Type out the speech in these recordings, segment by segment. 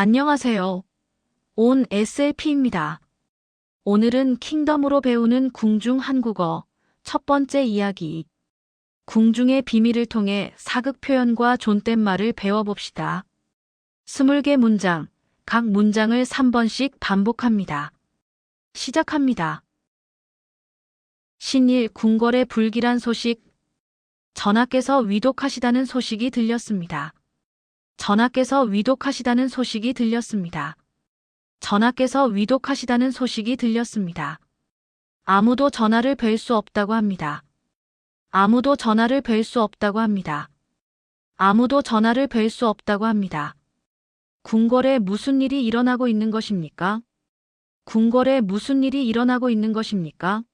안녕하세요. 온 SLP입니다. 오늘은 킹덤으로 배우는 궁중 한국어 첫 번째 이야기. 궁중의 비밀을 통해 사극 표현과 존댓말을 배워봅시다. 20개 문장, 각 문장을 3번씩 반복합니다. 시작합니다. 신일 궁궐의 불길한 소식, 전하께서 위독하시다는 소식이 들렸습니다. 전하께서 위독하시다는 소식이 들렸습니다. 전하께서 위독하시다는 소식이 들렸습니다. 아무도 전하를 뵐 수 없다고 합니다. 아무도 전하를 뵐 수 없다고 합니다. 아무도 전하를 뵐 수 없다고 합니다. 궁궐에 무슨 일이 일어나고 있는 것입니까? 궁궐에 무슨 일이 일어나고 있는 것입니까?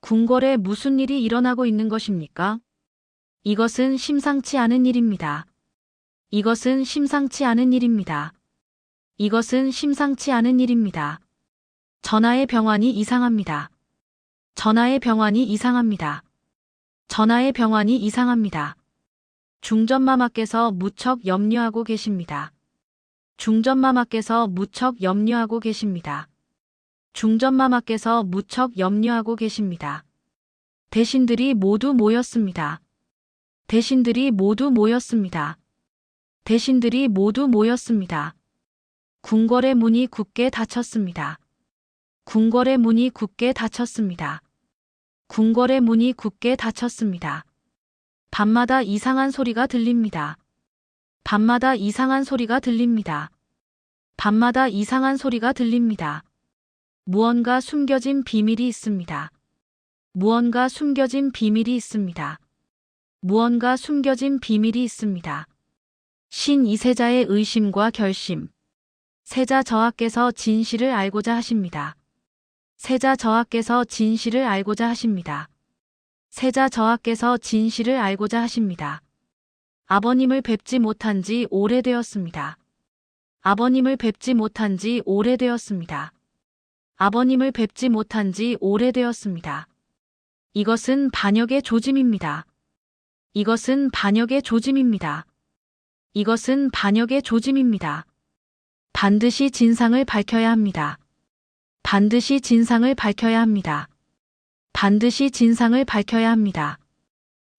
궁궐에 무슨 일이 일어나고 있는 것입니까? 이것은 심상치 않은 일입니다. 이것은 심상치 않은 일입니다. 이것은 심상치 않은 일입니다. 전하의 병환이 이상합니다. 전하의 병환이 이상합니다. 전하의 병환이 이상합니다. 중전마마께서 무척 염려하고 계십니다. 중전마마께서 무척 염려하고 계십니다. 중전마마께서 무척 염려하고 계십니다. 대신들이 모두 모였습니다. 대신들이 모두 모였습니다. 대신들이 모두 모였습니다. 궁궐의 문이 굳게 닫혔습니다. 궁궐의 문이 굳게 닫혔습니다. 궁궐의 문이 굳게 닫혔습니다. 밤마다 이상한 소리가 들립니다. 밤마다 이상한 소리가 들립니다. 밤마다 이상한 소리가 들립니다. 무언가 숨겨진 비밀이 있습니다. 무언가 숨겨진 비밀이 있습니다. 무언가 숨겨진 비밀이 있습니다. 신 이세자의 의심과 결심. 세자 저하께서 진실을 알고자 하십니다. 세자 저하께서 진실을 알고자 하십니다. 세자 저하께서 진실을 알고자 하십니다. 아버님을 뵙지 못한 지 오래되었습니다. 아버님을 뵙지 못한 지 오래되었습니다. 아버님을 뵙지 못한 지 오래되었습니다. 이것은 반역의 조짐입니다. 이것은 반역의 조짐입니다. 이것은 반역의 조짐입니다. 반드시 진상을 밝혀야 합니다. 반드시 진상을 밝혀야 합니다. 반드시 진상을 밝혀야 합니다.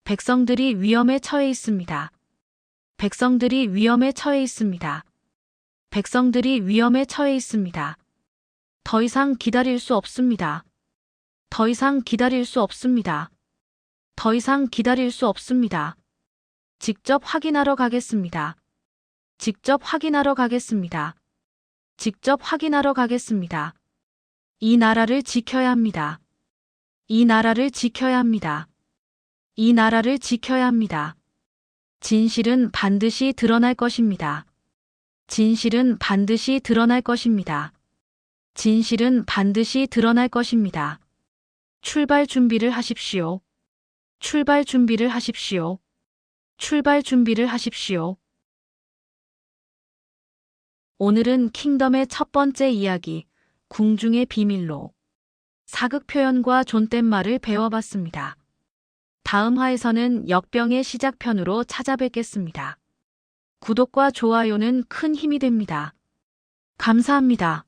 백성들이 위험에 처해 있습니다. 백성들이 위험에 처해 있습니다. 백성들이 위험에 처해 있습니다. 더 이상 기다릴 수 없습니다. 더 이상 기다릴 수 없습니다. 더 이상 기다릴 수 없습니다. 직접 확인하러 가겠습니다. 직접 확인하러 가겠습니다. 직접 확인하러 가겠습니다. 이 나라를 지켜야 합니다. 이 나라를 지켜야 합니다. 이 나라를 지켜야 합니다. 진실은 반드시 드러날 것입니다. 진실은 반드시 드러날 것입니다. 진실은 반드시 드러날 것입니다. 출발 준비를 하십시오. 출발 준비를 하십시오. 출발 준비를 하십시오. 오늘은 킹덤의 첫 번째 이야기, 궁중의 비밀로 사극 표현과 존댓말을 배워봤습니다. 다음 화에서는 역병의 시작편으로 찾아뵙겠습니다. 구독과 좋아요는 큰 힘이 됩니다. 감사합니다.